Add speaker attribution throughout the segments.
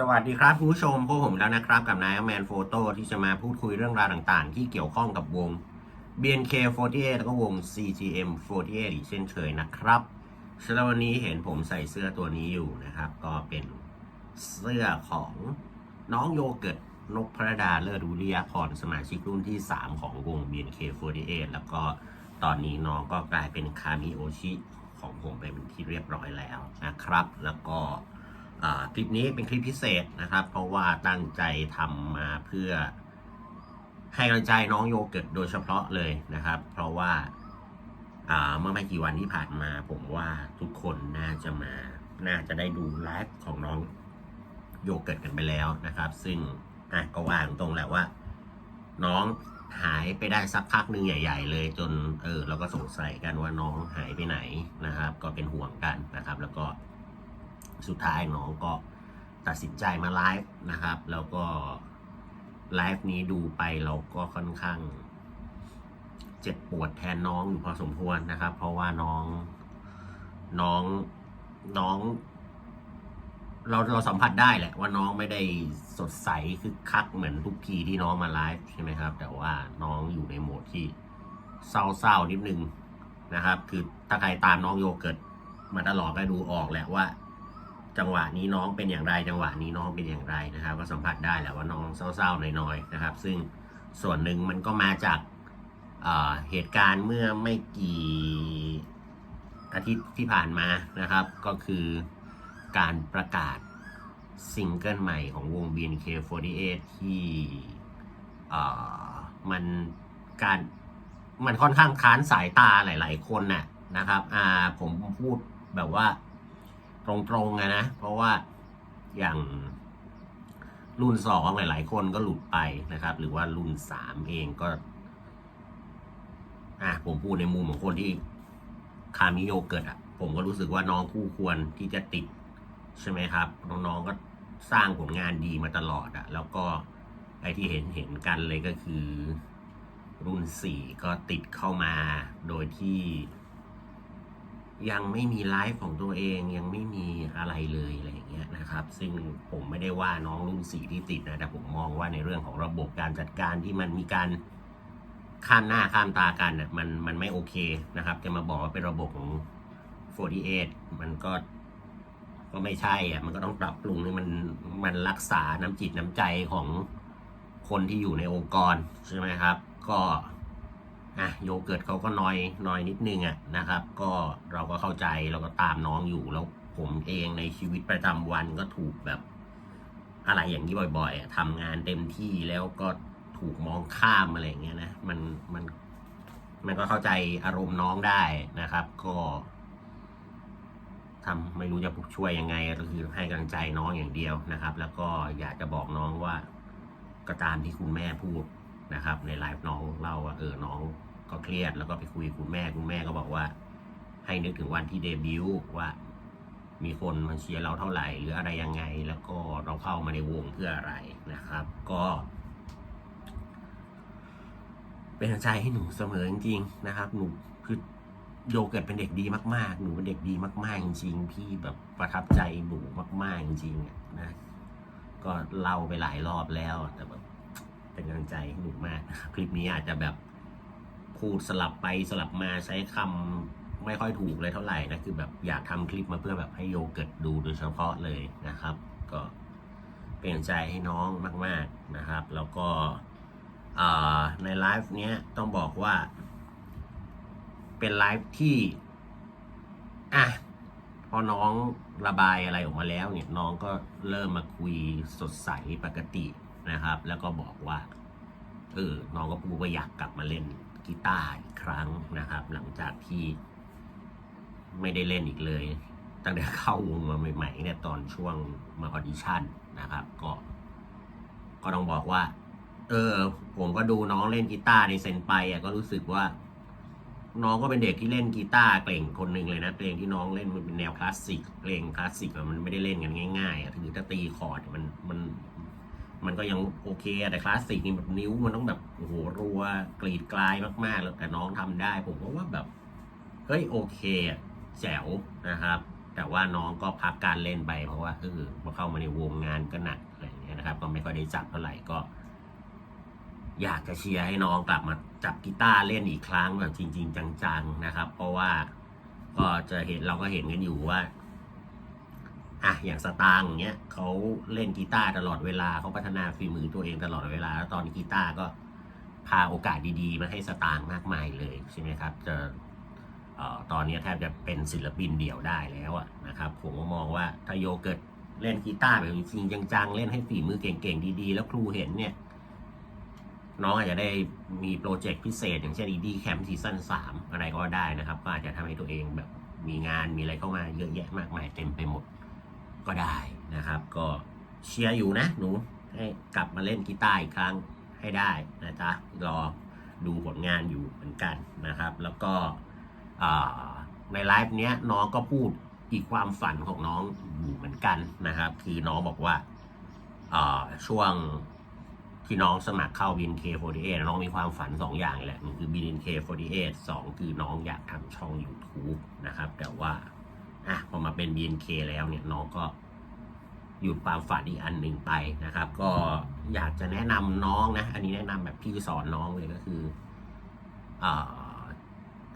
Speaker 1: สวัสดีครับคุณผู้ชมพวกผมแล้วนะครับกับนายแมนโฟโต้ที่จะมาพูดคุยเรื่องราวต่างๆ ที่เกี่ยวข้องกับวง BNK48 แล้วก็วง CGM48 อีกเช่นเคยนะครับสำหรับวันนี้เห็นผมใส่เสื้อตัวนี้อยู่นะครับ ก็เป็นเสื้อของน้องโยเกิร์ตนพพระดาเลิศรุริยพรสมาชิกรุ่นที่ 3 ของวง BNK48 แล้วก็ตอนนี้น้องก็กลายเป็นคามิโอชิของผมไปเป็นที่เรียบร้อยแล้วนะครับ แล้วก็ คลิปนี้เป็นคลิปพิเศษนะครับ เพราะว่าตั้งใจทำมาเพื่อให้กำลังใจน้องโยเกิร์ตโดยเฉพาะเลยนะครับ เพราะว่าเมื่อไม่กี่วันที่ผ่านมา ผมว่าทุกคนน่าจะมา น่าจะได้ดูไลฟ์ของน้องโยเกิร์ตกันไปแล้วนะครับ ซึ่งก็ว่างตรงแหละว่า น้องหายไปได้สักพักหนึ่งใหญ่ ๆ เลยจนเออเราก็สงสัยกันว่าน้องหายไปไหนนะครับ ก็เป็นห่วงกันนะครับ แล้วก็ สุดท้ายน้องก็ตัดสินใจมาไลฟ์นะครับ แล้วก็ไลฟ์นี้ดูไปเราก็ค่อนข้าง เจ็บปวดแทนน้องอยู่พอสมควรนะครับ เพราะว่าน้องน้องน้อง เราเราสัมผัสได้แหละว่าน้องไม่ได้สดใสคึกคักเหมือนทุกทีที่น้องมาไลฟ์ใช่ไหมครับ แต่ว่าน้องอยู่ในโหมดที่เศร้าๆนิดนึงนะครับ คือถ้าใครตามน้องโยเกิร์ตมาตลอดก็ดูออกแหละว่า จังหวะนี้น้องเป็นอย่างไร จังหวะนี้น้องเป็นอย่างไรนะครับ ก็สัมผัสได้แหละว่าน้องเศร้าๆน้อยๆนะครับ ซึ่งส่วนหนึ่งมันก็มาจากเอ่อเหตุการณ์เมื่อไม่กี่อาทิตย์ที่ผ่านมานะครับ ก็คือการประกาศซิงเกิลใหม่ของวง BNK48 ที่เอ่มันการมันค่อนข้างค้านสายตาหลาย ๆ คนน่ะนะครับ อ่าผมพูดแบบว่า ตรงๆอะนะ เพราะว่าอย่างรุ่นสองหลาย ๆ คนก็หลุดไปนะครับ หรือว่ารุ่นสามเองก็อะผมพูดในมุมของคนที่คามิโยเกิร์ตอะ ผมก็รู้สึกว่าน้องคู่ควรที่จะติดใช่ไหมครับ น้องๆก็สร้างผลงานดีมาตลอดอะ แล้วก็ไอที่เห็นเห็นกันเลยก็คือ รุ่นสี่ก็ติดเข้ามาโดยที่ ยังไม่มีไลฟ์ของตัวเองยังไม่มีอะไรเลยอะไรอย่างเงี้ยนะครับ ซึ่งผมไม่ได้ว่าน้องรุ่นสี่ที่ติดนะแต่ผมมองว่าในเรื่องของระบบการจัดการที่มันมีการข้ามหน้าข้ามตากันน่ะมันมันไม่โอเคนะครับ จะมาบอกว่าเป็นระบบของ 48 มันก็ก็ไม่ใช่อะมันก็ต้องปรับปรุงให้มันมันรักษาน้ำจิตน้ำใจของคนที่อยู่ในองค์กรใช่ไหมครับ ก็ อะโยเกิร์ตเขาก็น้อยน้อยนิดนึงอะนะครับ ก็เราก็เข้าใจเราก็ตามน้องอยู่แล้วผมเองในชีวิตประจำวันก็ถูกแบบ อะไรอย่างนี้บ่อยๆอะทำงานเต็มที่แล้วก็ถูกมองข้ามอะไรอย่างเงี้ยนะมันมันมันก็เข้าใจอารมณ์น้องได้นะครับ ก็ทำไม่รู้จะช่วยยังไงก็คือให้กำลังใจน้องอย่างเดียวนะครับ แล้วก็อยากจะบอกน้องว่าก็ตามที่คุณแม่พูดนะครับ ในไลฟ์น้องเล่าว่าเออน้อง ก็เครียดแล้วก็ไปคุยกับคุณแม่คุณแม่ก็บอกว่า ให้นึกถึงวันที่เดบิวต์ว่ามีคนมาเชียร์เราเท่าไหร่ หรืออะไรยังไง แล้วก็เราเข้ามาในวงเพื่ออะไรนะครับ ก็ เป็นกำลังใจให้หนูเสมอจริงๆนะครับ หนูคือโยเกิร์ตเป็นเด็กดีมากๆ หนูเป็นเด็กดีมากๆจริงๆ พี่แบบประทับใจหนูมากๆจริงๆนะ ก็เล่าไปหลายรอบแล้วแต่แบบเป็นกำลังใจให้หนูมากนะครับคลิปนี้อาจจะแบบ พูดสลับไปสลับมาใช้คำไม่ค่อยถูกเลยเท่าไหร่นะคือแบบอยากทำคลิปมาเพื่อแบบให้โยเกิร์ตดูโดยเฉพาะเลยนะครับ ก็เป็นใจให้น้องมาก ๆนะครับ แล้วก็ในไลฟ์เนี้ยต้องบอกว่า เป็นไลฟ์ที่อะพอน้องระบายอะไรออกมาแล้วเนี่ยน้องก็เริ่มมาคุยสดใสปกตินะครับ แล้วก็บอกว่าเออน้องก็พูดว่าอยากกลับมาเล่น กีตาร์อีกครั้งนะครับ หลังจากที่ไม่ได้เล่นอีกเลย ตั้งแต่เข้าวงมาใหม่ๆเนี่ยตอนช่วงมาออดิชั่นนะครับ ก็ก็ต้องบอกว่า เออ ผมก็ดูน้องเล่นกีตาร์ในเซนไปอะก็รู้สึกว่า น้องก็เป็นเด็กที่เล่นกีตาร์เก่งคนหนึ่งเลยนะเพลงที่น้องเล่นมันเป็นแนวคลาสสิกเพลงคลาสสิกมันไม่ได้เล่นกันง่ายๆอะคือถ้าตีคอร์ดมันมัน มันก็ยังโอเคแต่คลาสสิกนี่แบบนิ้วมันต้องแบบโอ้โหรัวกรีดกลายมากๆ แล้วแต่น้องทำได้ ผมก็ว่าแบบเฮ้ยโอเคแจ๋วนะครับ แต่ว่าน้องก็พักการเล่นไปเพราะว่าเออพอเข้ามาในวงงานก็หนักอะไรอย่างเงี้ยนะครับ ก็ไม่ค่อยได้จับเท่าไหร่ก็ อยากจะเชียร์ให้น้องกลับมาจับกีตาร์เล่นอีกครั้งแบบจริง ๆ จังๆนะครับ เพราะว่าก็จะเห็นเราก็เห็นกันอยู่ว่า อะอย่างสตางค์เงี้ยเขาเล่นกีตาร์ตลอดเวลาเขาพัฒนาฝีมือตัวเองตลอดเวลา แล้วตอนนี้กีตาร์ก็พาโอกาสดีๆ มาให้สตางค์มากมายเลยใช่ไหมครับจะออตอนนี้แทบจะเป็นศิลปินเดี่ยวได้แล้วนะครับ ผมก็มองว่าถ้าโยเกิร์ตเล่นกีตาร์แบบจริงจังๆ เล่นให้ฝีมือเก่งๆ ดีๆ แล้วครูเห็นเนี่ย น้องอาจจะได้มีโปรเจกต์พิเศษ อย่างเช่น ED Camp ซีซั่น3อะไรก็ได้นะครับ ก็อาจจะทำให้ตัวเองแบบมีงานมีอะไรเข้ามาเยอะแยะมากมายเต็มไปหมด ก็ได้นะครับ ก็เชียร์อยู่นะหนูให้กลับมาเล่นกีตาร์อีกครั้งให้ได้นะจ๊ะรอดูผลงานอยู่เหมือนกันนะครับ แล้วก็ในไลฟ์เนี้ยน้องก็พูดอีกความฝันของน้องอยู่เหมือนกันนะครับ คือน้องบอกว่าช่วงที่น้องสมัครเข้า BNK48 น้องมีความฝัน 2 อย่างแหละหนึ่งคือ BNK48 2 คือน้องอยากทำช่อง YouTube นะครับ แต่ว่า อะพอมาเป็น BNK แล้วเนี่ยน้องก็หยุดความฝันอีกอันหนึ่งไปนะครับ ก็อยากจะแนะนำน้องนะ อันนี้แนะนำแบบพี่สอนน้องเลยก็คืออ่า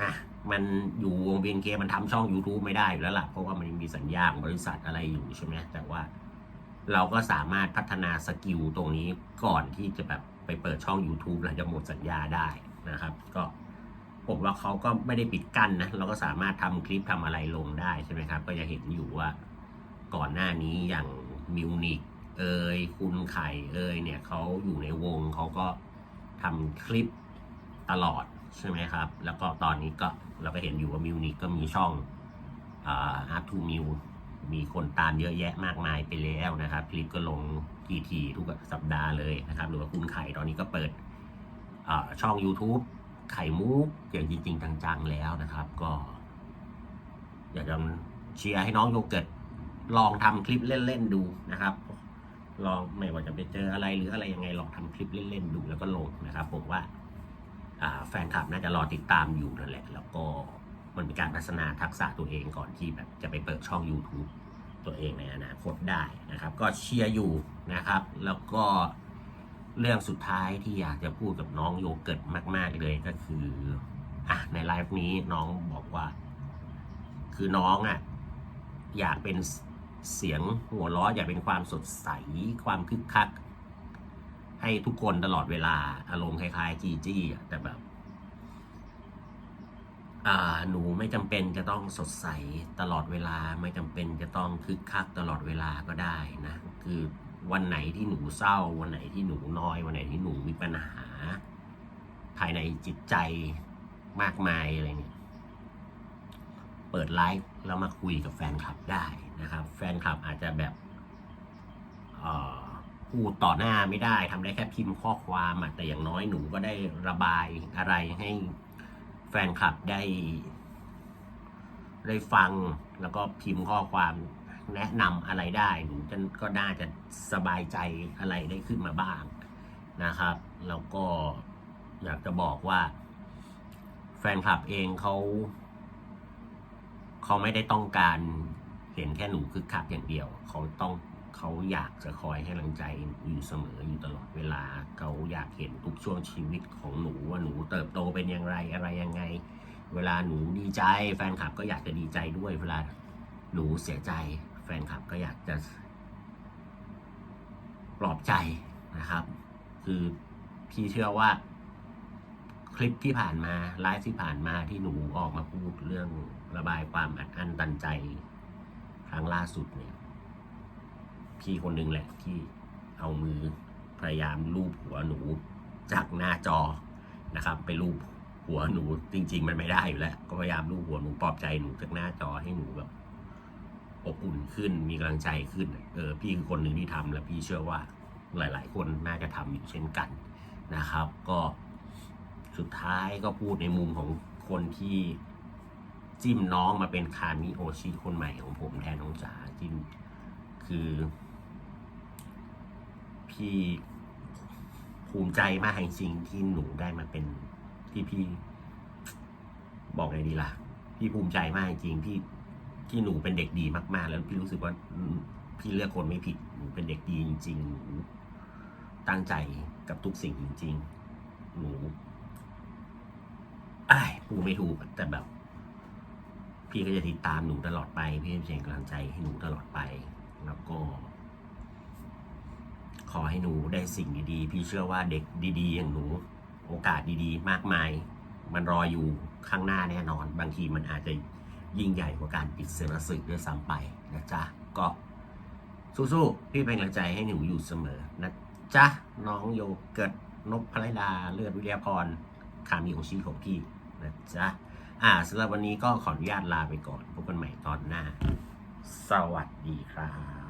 Speaker 1: อะมันอยู่วง BNK มันทำช่อง YouTube ไม่ได้อยู่แล้วล่ะ เพราะว่ามันมีสัญญาของบริษัทอะไรอยู่ใช่ไหมแต่ว่าเราก็สามารถพัฒนาสกิลตรงนี้ก่อนที่จะแบบไปเปิดช่อง YouTube แล้วจะหมดสัญญาได้นะครับ ก็ ผมว่าเขาก็ไม่ได้ปิดกั้นนะเราก็สามารถทำคลิปทำอะไรลงได้ใช่ไหมครับ ก็จะเห็นอยู่ว่าก่อนหน้านี้อย่างมิวนิกเอยคุณไข่เอยเนี่ยเขาอยู่ในวงเขาก็ทำคลิปตลอดใช่ไหมครับ แล้วก็ตอนนี้ก็เราก็เห็นอยู่ว่ามิวนิกก็มีช่องอา Art to m i l มีคนตามเยอะแยะมากมายไปแล้วนะครับ คลิปก็ลงทีทีทุกสัปดาห์เลยนะครับ หรือว่าคุณไข่ตอนนี้ก็เปิดช่อง YouTube ไข่มุกอย่างจริง ๆ จังๆแล้วนะครับ ก็อยากจะเชียร์ให้น้องโยเกิร์ตลองทำคลิปเล่นๆดูนะครับ ลองไม่ว่าจะไปเจออะไรหรืออะไรยังไงลองทำคลิปเล่นๆดูแล้วก็ลงนะครับ ผมว่าอ่าแฟนคลับน่าจะรอติดตามอยู่นั่นแหละ แล้วก็มันเป็นการพัฒนาทักษะตัวเองก่อนที่แบบจะไปเปิดช่อง YouTube ตัวเองในอนาคตได้นะครับ ก็เชียร์อยู่นะครับ แล้วก็ เรื่องสุดท้ายที่อยากจะพูดกับน้องโยเกิร์ตมาก ๆ เลยก็คืออะในไลฟ์นี้น้องบอกว่า คือน้องอะอยากเป็นเสียงหัวเราะอยากเป็นความสดใสความคึกคัก ให้ทุกคนตลอดเวลาอารมณ์คล้ายๆจีจี้แต่แบบอ่าหนูไม่จำเป็นจะต้องสดใสตลอดเวลา ไม่จำเป็นจะต้องคึกคักตลอดเวลาก็ได้นะ คือ วันไหนที่หนูเศร้า วันไหนที่หนูน้อย วันไหนที่หนูมีปัญหา ภายในจิตใจมากมายอะไรเนี่ย เปิดไลฟ์แล้วมาคุยกับแฟนคลับได้นะครับ แฟนคลับอาจจะแบบอ่อพูดต่อหน้าไม่ได้ทำได้แค่พิมพ์ข้อความแต่อย่างน้อยหนูก็ได้ระบายอะไรให้แฟนคลับได้ ได้ฟังแล้วก็พิมพ์ข้อความ แนะนำอะไรได้หนูก็น่าจะสบายใจอะไรได้ขึ้นมาบ้างนะครับ แล้วก็อยากจะบอกว่า แฟนคลับเองเขาเขาไม่ได้ต้องการเห็นแค่หนูคึกคักอย่างเดียว เขาต้องเขาอยากจะคอยให้กำลังใจอยู่เสมออยู่ตลอดเวลาเขาอยากเห็นทุกช่วงชีวิตของหนูว่าหนูเติบโตเป็นอย่างไรอะไรยังไง เวลาหนูดีใจ แฟนคลับก็อยากจะดีใจด้วยเวลาหนูเสียใจ แฟนคลับก็อยากจะปลอบใจนะครับ คือพี่เชื่อว่าคลิปที่ผ่านมาไลฟ์ที่ผ่านมาที่หนูออกมาพูดเรื่องระบายความอัดอั้นตันใจ ครั้งล่าสุดเนี่ย พี่คนหนึ่งแหละที่เอามือพยายามลูบหัวหนูจากหน้าจอนะครับ ไปลูบหัวหนูจริง ๆ มันไม่ได้อยู่แล้ว ก็พยายามลูบหัวหนูปลอบใจหนูจากหน้าจอให้หนูแบบ อบอุ่นขึ้น มีกำลังใจขึ้น เออพี่คือคนหนึ่งที่ทำและพี่เชื่อว่าหลาย ๆ คนน่าจะทำอยู่เช่นกันนะครับ ก็สุดท้ายก็พูดในมุมของคนที่จิ้มน้องมาเป็นคามิโอชิคนใหม่ของผมแทนน้องจ๋าจิ้มคือ พี่ภูมิใจมากจริงๆที่หนูได้มาเป็นที่พี่บอกไงดีล่ะ พี่ภูมิใจมากจริงๆ ที่หนูเป็นเด็กดีมากๆ แล้วพี่รู้สึกว่าพี่เลือกคนไม่ผิดหนูเป็นเด็กดีจริง ๆ หนูตั้งใจกับทุกสิ่งจริง ๆ หนูไอ้ายพูดไม่ถูกแต่แบบ พี่ก็จะติดตามหนูตลอดไป พี่จะเป็นกำลังใจให้หนูตลอดไป แล้วก็ ขอให้หนูได้สิ่งดีๆ พี่เชื่อว่าเด็กดีๆ อย่างหนู โอกาสดีๆ มากมาย มันรออยู่ข้างหน้าแน่นอน บางทีมันอาจจะ ยิ่งใหญ่กว่าการปิดเซราสึกด้วยซ้ำไปนะจ๊ะ ก็สู้ๆ พี่เป็นกำลังใจให้หนูอยู่เสมอนะจ๊ะ น้องโยเกิร์ตนพพลดาเลือดวิทยาพรคามีโอชิของพี่นะจ๊ะ อ่าสำหรับวันนี้ก็ขออนุญาตลาไปก่อน พบกันใหม่ตอนหน้า สวัสดีครับ